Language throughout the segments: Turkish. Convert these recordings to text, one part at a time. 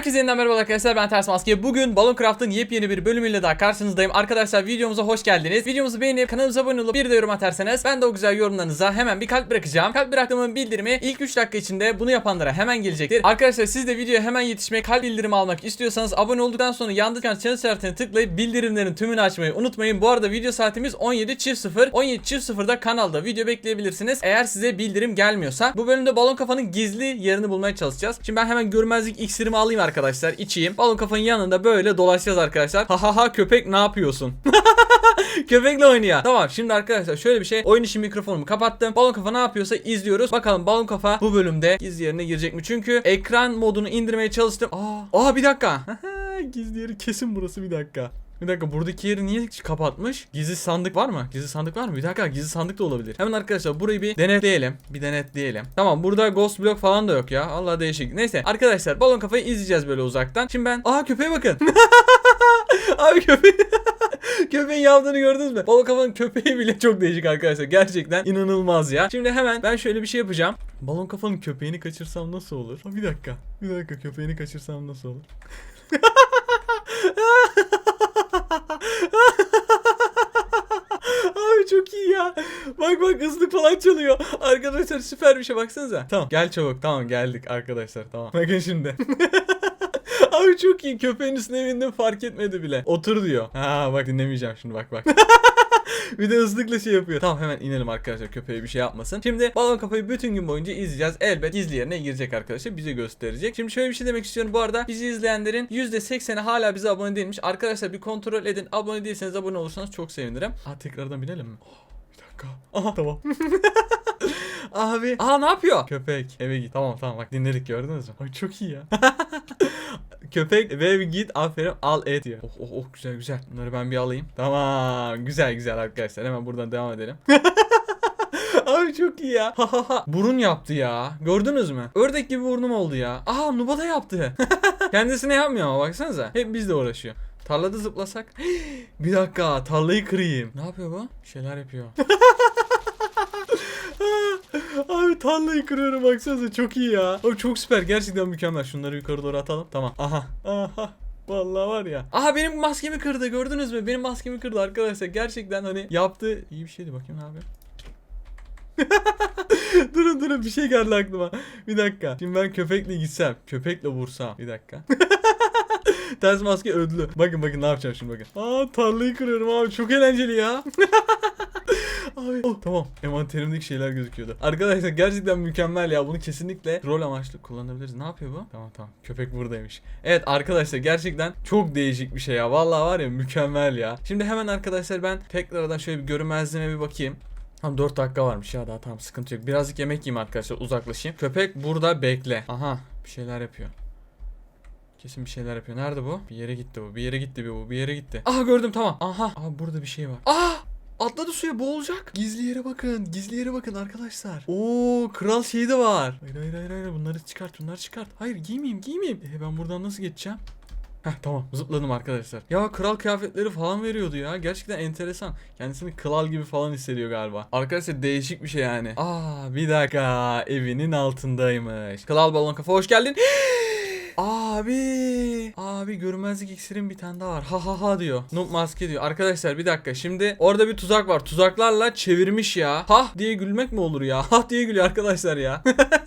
Herkese yeniden merhaba arkadaşlar ben Ters Maske. Bugün Balon Craft'ın yepyeni bir bölümüyle daha karşınızdayım. Arkadaşlar videomuza hoş geldiniz. Videomuzu beğenip kanalımıza abone olup bir de yorum atarsanız ben de o güzel yorumlarınıza hemen bir kalp bırakacağım. Kalp bıraktığımın bildirimi ilk 3 dakika içinde bunu yapanlara hemen gelecektir. Arkadaşlar siz de videoya hemen yetişmek, kalp bildirimi almak istiyorsanız abone olduktan sonra yandıktan çan işaretine tıklayıp bildirimlerin tümünü açmayı unutmayın. Bu arada video saatimiz 17.00. 17.00'da kanalda video bekleyebilirsiniz. Eğer size bildirim gelmiyorsa bu bölümde balon kafanın gizli yerini bulmaya çalışacağız. Şimdi ben hemen görmezlik iksirimi alayım arkadaşlar. İçeyim. Balon kafanın yanında böyle dolaşacağız arkadaşlar. Ha ha ha köpek ne yapıyorsun? Köpekle oynuyor. Tamam şimdi arkadaşlar şöyle bir şey. Oyun için mikrofonumu kapattım. Balon kafa ne yapıyorsa izliyoruz. Bakalım balon kafa bu bölümde gizli yerine girecek mi? Çünkü ekran modunu indirmeye çalıştım. Aa, aa bir dakika. gizli yeri kesin burası bir dakika. Bir dakika buradaki yeri niye kapatmış? Gizli sandık var mı? Gizli sandık var mı? Bir dakika gizli sandık da olabilir. Hemen arkadaşlar burayı bir denetleyelim. Bir denetleyelim. Tamam burada ghost block falan da yok ya. Allah değişik. Neyse arkadaşlar balon kafayı izleyeceğiz böyle uzaktan. Şimdi ben... Aa köpeğe bakın. Abi köpeği... Köpeğin yaptığını gördünüz mü? Balon kafanın köpeği bile çok değişik arkadaşlar. Gerçekten inanılmaz ya. Şimdi hemen ben şöyle bir şey yapacağım. Balon kafanın köpeğini kaçırsam nasıl olur? Bir dakika. Bir dakika köpeğini kaçırsam nasıl olur? Abi çok iyi ya. Bak bak ıslık falan çalıyor. Arkadaşlar süper bir şey baksanıza. Tamam gel çabuk. Tamam geldik arkadaşlar. Tamam. Bakın şimdi. Abi çok iyi. Köpeğin üstüne bindim fark etmedi bile. Otur diyor. Ha bak dinlemeyeceğim şimdi bak bak. bir de ıslıkla şey yapıyor. Tamam hemen inelim arkadaşlar köpeğe bir şey yapmasın. Şimdi balon kafayı bütün gün boyunca izleyeceğiz. Elbet gizli yerine girecek arkadaşlar. Bize gösterecek. Şimdi şöyle bir şey demek istiyorum. Bu arada bizi izleyenlerin %80'i hala bize abone değilmiş. Arkadaşlar bir kontrol edin. Abone değilseniz abone olursanız çok sevinirim. Aa tekrardan binelim mi? Oh, bir dakika. Aha tamam. Abi. Aa ne yapıyor? Köpek eve git. Tamam tamam bak dinledik gördünüz mü? Ay çok iyi ya. Köpek eve git aferin al et diyor. Oh oh oh güzel güzel. Bunları ben bir alayım. Tamam güzel güzel arkadaşlar. Hemen buradan devam edelim. Abi çok iyi ya. Burun yaptı ya. Gördünüz mü? Ördek gibi burnum oldu ya. Aha Nuba da yaptı. Kendisine yapmıyor ama baksanıza. Hep bizle uğraşıyor. Tarlada zıplasak. bir dakika tarlayı kırayım. Ne yapıyor bu? Bir şeyler yapıyor. Tarlayı kırıyorum baksanıza çok iyi ya. Abi çok süper gerçekten mükemmel. Şunları yukarı doğru atalım. Tamam. Aha. Aha. Vallahi var ya. Aha benim maskemi kırdı gördünüz mü? Benim maskemi kırdı arkadaşlar. Gerçekten hani yaptığı iyi bir şeydi bakayım ne yapıyor. durun durun bir şey geldi aklıma. Bir dakika. Şimdi ben köpekle gitsem. Köpekle vursam. Bir dakika. Ters maske ödlü. Bakın bakın ne yapacağım şimdi bakın. Aa tarlayı kırıyorum abi. Çok eğlenceli ya. Abi oh, tamam. Envanterimdeki şeyler gözüküyordu. Arkadaşlar gerçekten mükemmel ya. Bunu kesinlikle rol amaçlı kullanabiliriz. Ne yapıyor bu? Tamam tamam. Köpek buradaymış. Evet arkadaşlar gerçekten çok değişik bir şey ya. Vallahi var ya mükemmel ya. Şimdi hemen arkadaşlar ben tekrardan şöyle bir görünmezliğime bir bakayım. Tamam 4 dakika varmış ya daha tamam sıkıntı yok. Birazcık yemek yiyeyim arkadaşlar uzaklaşayım. Köpek burada bekle. Aha bir şeyler yapıyor. Kesin bir şeyler yapıyor. Nerede bu? Bir yere gitti bu. Bir yere gitti bu. Bir yere gitti. Aha gördüm tamam. Aha. Aha burada bir şey var. Aha! Atladı suya boğulacak. Gizli yere bakın. Gizli yere bakın arkadaşlar. Oo kral şeyi de var. Hayır hayır hayır hayır. Bunları çıkart. Bunları çıkart. Hayır giymeyeyim giymeyeyim. E ben buradan nasıl geçeceğim? Heh tamam zıpladım arkadaşlar. Ya kral kıyafetleri falan veriyordu ya. Gerçekten enteresan. Kendisini kral gibi falan hissediyor galiba. Arkadaşlar değişik bir şey yani. Aa bir dakika evinin altındaymış. Kral balon kafa hoş geldin. Abi. Abi görünmezlik iksirin bir tane daha var. Ha ha ha diyor. Noob maske diyor. Arkadaşlar bir dakika. Şimdi orada bir tuzak var. Tuzaklarla çevirmiş ya. Ha diye gülmek mi olur ya? Ha diye gülüyor arkadaşlar ya.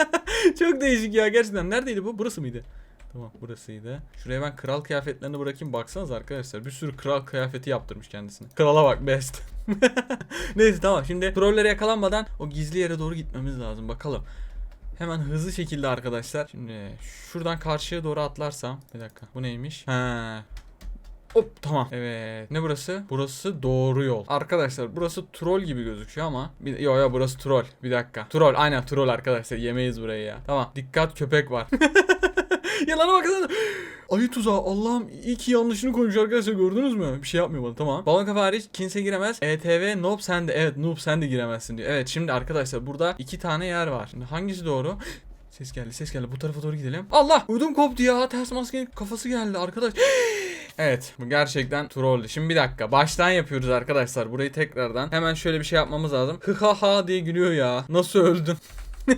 Çok değişik ya gerçekten. Neredeydi bu? Burası mıydı? Tamam burasıydı. Şuraya ben kral kıyafetlerini bırakayım baksanız arkadaşlar. Bir sürü kral kıyafeti yaptırmış kendisine. Krala bak best. Neyse tamam şimdi trollere yakalanmadan o gizli yere doğru gitmemiz lazım. Bakalım. Hemen hızlı şekilde arkadaşlar. Şimdi şuradan karşıya doğru atlarsam. Bir dakika bu neymiş? He. Hop tamam. Evet. Ne burası? Burası doğru yol. Arkadaşlar burası troll gibi gözüküyor ama. Bir, yo yo burası troll. Bir dakika. Troll aynen troll arkadaşlar. Yemeyiz burayı ya. Tamam. Dikkat köpek var. Yalana baksana. Ayı tuzağı Allah'ım iyi ki yanlışını koymuş arkadaşlar gördünüz mü? Bir şey yapmıyor bana tamam. Balon kafa hariç kimse giremez. ETV Noob sen de evet Noob sen de giremezsin diyor. Evet şimdi arkadaşlar burada iki tane yer var. Şimdi hangisi doğru? Ses geldi ses geldi bu tarafa doğru gidelim. Allah ödüm koptu ya ters maskenin kafası geldi arkadaş. Evet bu gerçekten trolldü. Şimdi bir dakika baştan yapıyoruz arkadaşlar burayı tekrardan. Hemen şöyle bir şey yapmamız lazım. Hı ha ha diye gülüyor ya. Nasıl öldün?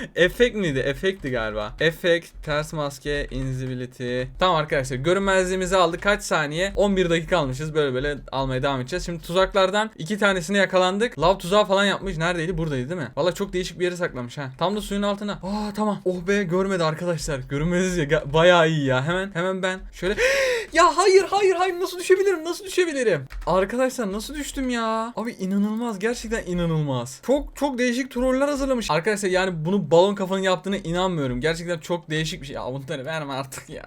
Efekt miydi? Efekti galiba. Efekt, ters maske, invisibility. Tamam arkadaşlar görünmezliğimizi aldık. Kaç saniye? 11 dakika almışız. Böyle böyle almaya devam edeceğiz. Şimdi tuzaklardan iki tanesini yakalandık. Lav tuzağı falan yapmış. Neredeydi? Buradaydı değil mi? Valla çok değişik bir yere saklamış ha. Tam da suyun altına. Aa tamam. Oh be görmedi arkadaşlar. Görünmez ya. Bayağı iyi ya. Hemen hemen ben şöyle ya hayır hayır hayır nasıl düşebilirim? Nasıl düşebilirim? Arkadaşlar nasıl düştüm ya? Abi inanılmaz gerçekten inanılmaz. Çok çok değişik troller hazırlamış. Arkadaşlar yani bunu balon kafanın yaptığına inanmıyorum. Gerçekten çok değişik bir şey. Ya bunları verme artık ya.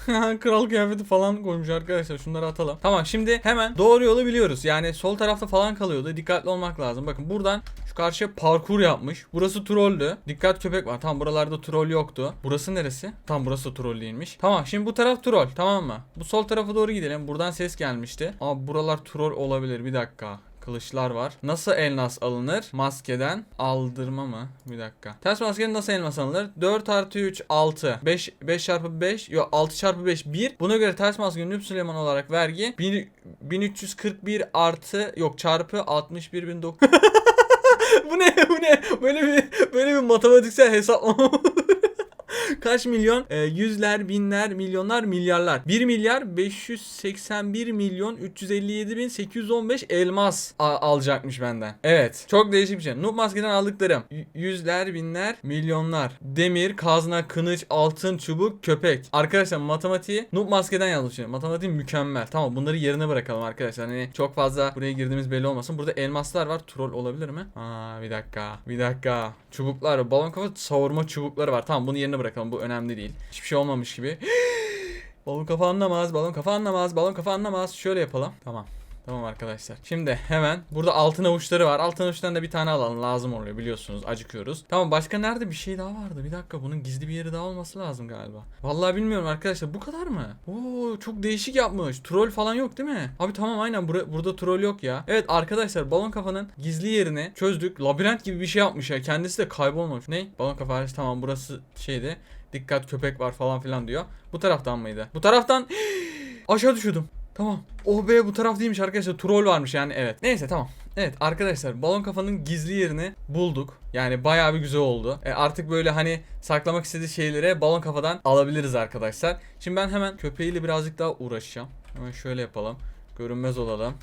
Kral kıyafeti falan koymuş arkadaşlar. Şunları atalım. Tamam şimdi hemen doğru yolu biliyoruz. Yani sol tarafta falan kalıyordu. Dikkatli olmak lazım. Bakın buradan şu karşıya parkur yapmış. Burası trolldü. Dikkat köpek var. Tamam buralarda troll yoktu. Burası neresi? Tam burası troll değilmiş. Tamam şimdi bu taraf troll. Tamam mı? Bu sol tarafa doğru gidelim. Buradan ses gelmişti. Ama buralar troll olabilir. Bir dakika. Kılıçlar var. Nasıl elmas alınır? Maskeden aldırma mı? Bir dakika. Ters maskeden nasıl elmas alınır? 4 artı 3 6. 5, 5 çarpı 5. Yok 6 çarpı 5 1. Buna göre ters maskenin Nüp Süleyman olarak vergi 1, 1341 artı yok çarpı 61.900. bu ne bu ne? Böyle bir böyle bir matematiksel hesaplama. Kaç milyon? Ee, yüzler, binler, milyonlar, milyarlar. 1 milyar 581 milyon 357 bin 815 elmas alacakmış benden. Evet. Çok değişik bir şey. Noob maskeden aldıklarım. Y- yüzler, binler, milyonlar. Demir, kazma, kılıç, altın, çubuk, köpek. Arkadaşlar matematiği Noob maskeden yazmış. şimdi. Matematiği mükemmel. Tamam bunları yerine bırakalım arkadaşlar. Hani çok fazla buraya girdiğimiz belli olmasın. Burada elmaslar var. Troll olabilir mi? Aa bir dakika. Bir dakika. Çubuklar. Balon kafa savurma çubukları var. Tamam bunu yerine bırakalım. Bu önemli değil. Hiçbir şey olmamış gibi. balon kafa anlamaz. Balon kafa anlamaz. Balon kafa anlamaz. Şöyle yapalım. Tamam. Tamam arkadaşlar. Şimdi hemen burada altın avuçları var. Altın avuçlarından da bir tane alalım. Lazım oluyor biliyorsunuz. Acıkıyoruz. Tamam başka nerede bir şey daha vardı. Bir dakika bunun gizli bir yeri daha olması lazım galiba. Vallahi bilmiyorum arkadaşlar. Bu kadar mı? Oo çok değişik yapmış. Troll falan yok değil mi? Abi tamam aynen bura- burada troll yok ya. Evet arkadaşlar balon kafanın gizli yerini çözdük. Labirent gibi bir şey yapmış ya. Kendisi de kaybolmamış. Ne? Balon kafa hariç tamam burası şeydi. Dikkat köpek var falan filan diyor. Bu taraftan mıydı? Bu taraftan aşağı düşüyordum. Tamam. Oh be bu taraf değilmiş arkadaşlar. Troll varmış yani evet. Neyse tamam. Evet arkadaşlar balon kafanın gizli yerini bulduk. Yani bayağı bir güzel oldu. E, artık böyle hani saklamak istediği şeylere balon kafadan alabiliriz arkadaşlar. Şimdi ben hemen köpeğiyle birazcık daha uğraşacağım. Hemen şöyle yapalım. Görünmez olalım.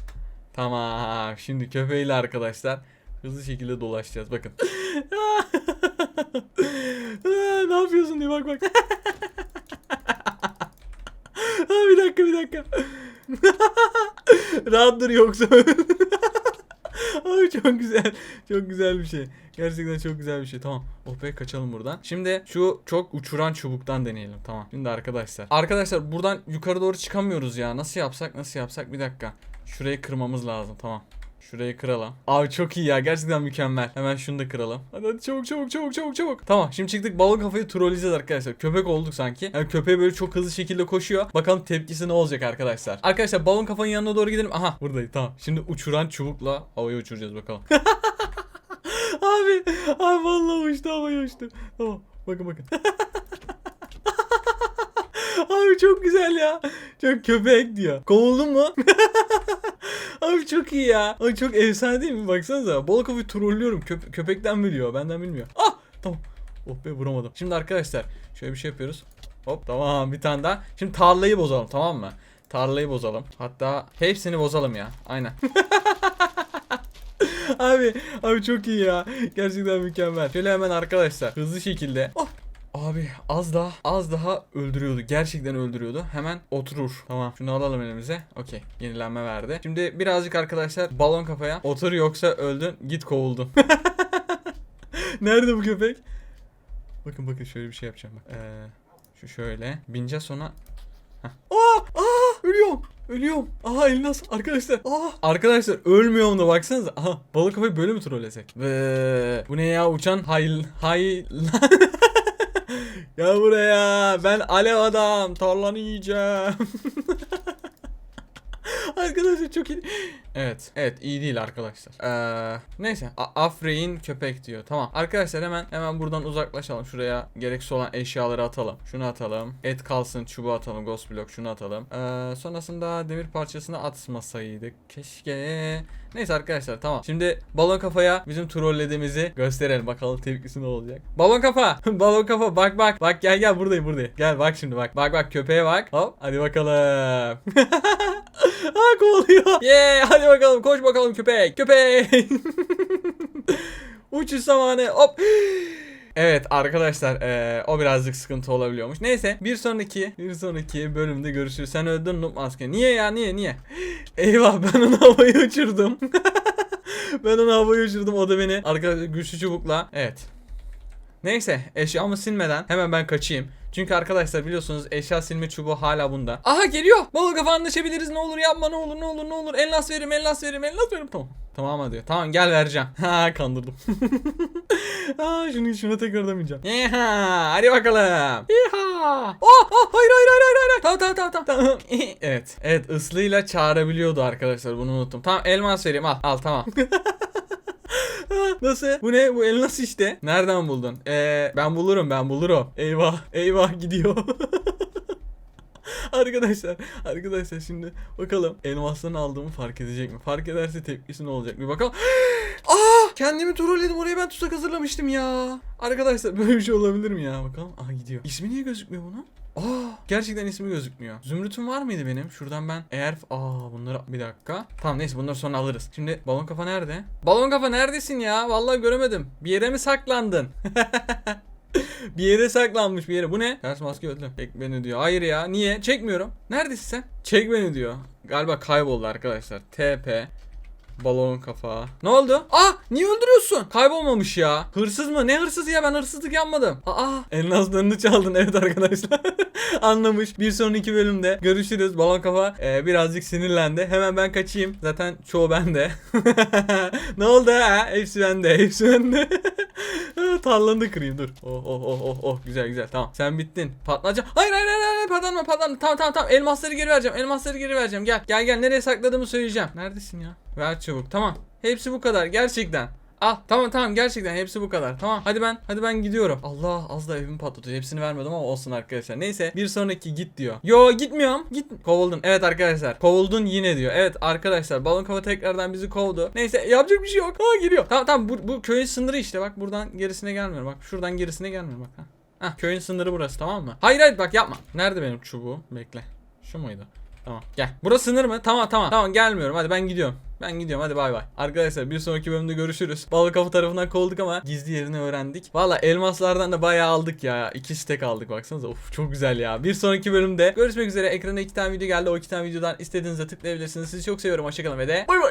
Tamam. Şimdi köpeğiyle arkadaşlar hızlı şekilde dolaşacağız. Bakın. Ne yapıyorsun diye bak bak. Bir dakika bir dakika. Rahat dur yoksa. Abi çok güzel. Çok güzel bir şey. Gerçekten çok güzel bir şey. Tamam. Oh be kaçalım buradan. Şimdi şu çok uçuran çubuktan deneyelim. Tamam. Şimdi arkadaşlar. Arkadaşlar buradan yukarı doğru çıkamıyoruz ya. Nasıl yapsak? Nasıl yapsak? Bir dakika. Şurayı kırmamız lazım. Tamam. Şurayı kıralım. Abi çok iyi ya. Gerçekten mükemmel. Hemen şunu da kıralım. Hadi hadi çabuk çabuk çabuk çabuk çabuk. Tamam şimdi çıktık balon kafayı trolleyeceğiz arkadaşlar. Köpek olduk sanki. Yani köpeğe böyle çok hızlı şekilde koşuyor. Bakalım tepkisi ne olacak arkadaşlar. Arkadaşlar balon kafanın yanına doğru gidelim. Aha buradayız tamam. Şimdi uçuran çubukla havaya uçuracağız bakalım. abi abi vallahi uçtu havaya uçtu. Tamam bakın bakın. Abi çok güzel ya. Çok köpek diyor. Kovuldun mu? Abi çok iyi ya. Abi çok efsane değil mi? Baksanıza. Bol kafayı trollüyorum. Köp- köpekten biliyor. Benden bilmiyor. Ah! Tamam. Oh be vuramadım. Şimdi arkadaşlar şöyle bir şey yapıyoruz. Hop tamam bir tane daha. Şimdi tarlayı bozalım tamam mı? Tarlayı bozalım. Hatta hepsini bozalım ya. Aynen. abi abi çok iyi ya. Gerçekten mükemmel. Şöyle hemen arkadaşlar hızlı şekilde. Oh Abi az daha az daha öldürüyordu. Gerçekten öldürüyordu. Hemen oturur. Tamam. Şunu alalım elimize. Okey. Yenilenme verdi. Şimdi birazcık arkadaşlar balon kafaya. Otur yoksa öldün. Git kovuldun. Nerede bu köpek? Bakın bakın şöyle bir şey yapacağım bak. Ee, şu şöyle. Bineceğiz sonra. Heh. Aa! Aa! Ölüyorum. Ölüyorum. Aha Elnas arkadaşlar. Aa! Arkadaşlar ölmüyorum da baksanıza. Aha balık kafayı böyle mi trollesek? Ve bu ne ya uçan hay hay Ya buraya ben alev adam tarlanı yiyeceğim. arkadaşlar çok iyi. Evet. Evet iyi değil arkadaşlar. Ee, neyse. A- köpek diyor. Tamam. Arkadaşlar hemen hemen buradan uzaklaşalım. Şuraya gereksiz olan eşyaları atalım. Şunu atalım. Et kalsın. Çubuğu atalım. Ghost block şunu atalım. Ee, sonrasında demir parçasını atmasaydık. Keşke. Neyse arkadaşlar tamam. Şimdi balon kafaya bizim trollediğimizi gösterelim. Bakalım tepkisi ne olacak. Balon kafa. balon kafa bak bak. Bak gel gel buradayım buradayım. Gel bak şimdi bak. Bak bak köpeğe bak. Hop hadi bakalım. ha kovalıyor. Yeah hadi bakalım koş bakalım köpek. Köpek. Uçuş zamanı. Hop. Evet arkadaşlar eee, o birazcık sıkıntı olabiliyormuş. Neyse bir sonraki bir sonraki bölümde görüşürüz. Sen öldün Noob Maske. Niye ya niye niye? Eyvah ben onu havaya uçurdum. ben onu havaya uçurdum o da beni arkadaşlar güçlü çubukla. Evet. Neyse eşyamı silmeden hemen ben kaçayım. Çünkü arkadaşlar biliyorsunuz eşya silme çubuğu hala bunda. Aha geliyor. Balık kafa anlaşabiliriz ne olur yapma ne olur ne olur ne olur. Elmas verim elmas verim elmas verim tamam. Tamam diyor. Tamam gel vereceğim. Ha kandırdım. ha şunu şuna tekrardan bineceğim. Yeha hadi bakalım. Yeha. Oh, oh hayır hayır hayır hayır hayır. Tamam tamam tamam. tamam. evet. Evet ıslıyla çağırabiliyordu arkadaşlar bunu unuttum. Tamam elmas vereyim al al tamam. Nasıl? Bu ne? Bu elmas işte. Nereden buldun? Ee, ben bulurum ben bulurum. Eyvah. Eyvah gidiyor. arkadaşlar. Arkadaşlar şimdi bakalım elmaslarını aldığımı fark edecek mi? Fark ederse tepkisi ne olacak? Bir bakalım. Aa! Kendimi trolledim. Oraya ben tuzak hazırlamıştım ya. Arkadaşlar böyle bir şey olabilir mi ya? Bakalım. Aha gidiyor. İsmi niye gözükmüyor bunun? Aa, gerçekten ismi gözükmüyor. Zümrüt'üm var mıydı benim? Şuradan ben eğer aa bunları bir dakika. Tamam neyse bunları sonra alırız. Şimdi balon kafa nerede? Balon kafa neredesin ya? Vallahi göremedim. Bir yere mi saklandın? bir yere saklanmış bir yere. Bu ne? Ters maske öldü. Çek beni diyor. Hayır ya. Niye? Çekmiyorum. Neredesin sen? Çek beni diyor. Galiba kayboldu arkadaşlar. TP Balon kafa. Ne oldu? Aa niye öldürüyorsun? Kaybolmamış ya. Hırsız mı? Ne hırsızı ya? Ben hırsızlık yapmadım. Aa elmaslarını çaldın evet arkadaşlar. Anlamış. Bir sonraki bölümde görüşürüz. Balon kafa e, birazcık sinirlendi. Hemen ben kaçayım. Zaten çoğu bende. ne oldu ha? Hepsi bende. Hepsi bende. Tarlanı kırayım dur. Oh oh oh oh oh güzel güzel tamam. Sen bittin. Patlayacağım. Hayır hayır hayır hayır patlatma patlatma. Tamam tamam tamam. Elmasları geri vereceğim. Elmasları geri vereceğim. Gel gel gel nereye sakladığımı söyleyeceğim. Neredesin ya? Ver çabuk. Tamam. Hepsi bu kadar gerçekten. Al tamam tamam gerçekten hepsi bu kadar. Tamam hadi ben hadi ben gidiyorum. Allah az da evimi patlatıyor. Hepsini vermedim ama olsun arkadaşlar. Neyse bir sonraki git diyor. Yo gitmiyorum. Git. Kovuldun. Evet arkadaşlar. Kovuldun yine diyor. Evet arkadaşlar balon kafa tekrardan bizi kovdu. Neyse yapacak bir şey yok. Ha geliyor. Tamam tamam bu, bu köyün sınırı işte bak buradan gerisine gelmiyorum. Bak şuradan gerisine gelmiyorum bak. Ha. Köyün sınırı burası tamam mı? Hayır hayır bak yapma. Nerede benim çubuğum? Bekle. Şu muydu? Tamam gel. Burası sınır mı? Tamam tamam. Tamam gelmiyorum. Hadi ben gidiyorum. Ben gidiyorum hadi bay bay. Arkadaşlar bir sonraki bölümde görüşürüz. Balık kafa tarafından kovulduk ama gizli yerini öğrendik. Valla elmaslardan da bayağı aldık ya. İki stek aldık baksanıza. Of çok güzel ya. Bir sonraki bölümde görüşmek üzere. Ekrana iki tane video geldi. O iki tane videodan istediğinizde tıklayabilirsiniz. Sizi çok seviyorum. Hoşçakalın ve de bay bay.